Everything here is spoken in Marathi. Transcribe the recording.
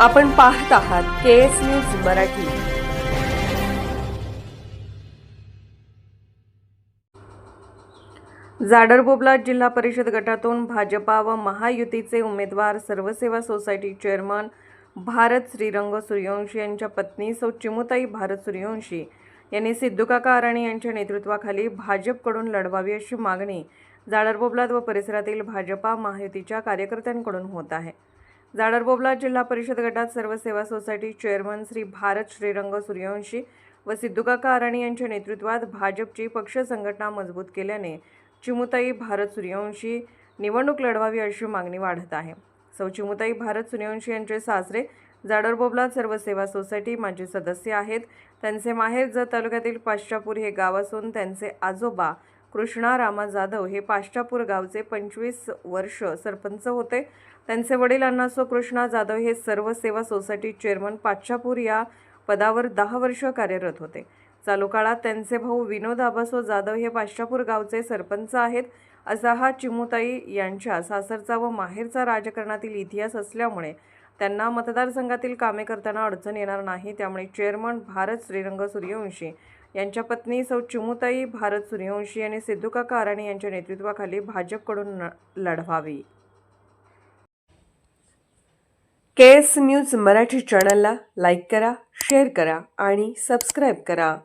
आपण पाहत आहात के एस न्यूज मराठी. जाडरबोबला जिल्हा परिषद गटातून भाजपा व महायुतीचे उमेदवार सर्वसेवा सोसायटी चेअरमन भारत श्रीरंग सूर्यवंशी यांच्या पत्नी सौ चिमुताई भारत सूर्यवंशी यांनी सिद्धूकाका अराणी यांच्या नेतृत्वाखाली भाजपकडून लढवावी अशी मागणी जाडरबोबलाद व परिसरातील भाजपा महायुतीच्या कार्यकर्त्यांकडून होत आहे. जाडरबोबला जिल्हा परिषद गटात सर्व सेवा सोसायटी चेअरमन श्री भारत श्रीरंग सूर्यवंशी व सिद्धूकाका अराणी यांच्या नेतृत्वात भाजपची पक्ष संघटना मजबूत केल्याने चिमुताई भारत सूर्यवंशी निवडणूक लढवावी अशी मागणी वाढत आहे. सौ चिमुताई भारत सूर्यवंशी यांचे सासरे जाडरबोबलात सर्व सेवा सोसायटी माजी सदस्य आहेत. त्यांचे माहेर जत तालुक्यातील पाश्चापूर हे गाव असून त्यांचे आजोबा कृष्णा रामा जाधव हे पाश्चापूर गावचे पंचवीस वर्ष सरपंच होते. त्यांचे वडील अण्णासो कृष्णा जाधव हे सर्व सेवा सोसायटी चेअरमन पाश्चापूर या पदावर दहा वर्ष कार्यरत होते. चालू काळात त्यांचे भाऊ विनोद आबासो जाधव हे पाश्चापूर गावचे सरपंच आहेत. असा हा चिमुताई यांच्या सासरचा व माहेरचा राजकारणातील इतिहास असल्यामुळे त्यांना मतदारसंघातील कामे करताना अडचण येणार नाही. त्यामुळे चेअरमन भारत श्रीरंग सूर्यवंशी यांच्या पत्नी सौ चिमुताई भारत सूर्यवंशी आणि सिद्धूकाका आराणी यांच्या नेतृत्वाखाली भाजपकडून लढवावी. के एस न्यूज मराठी चॅनलला लाईक करा शेअर करा आणि सबस्क्राईब करा.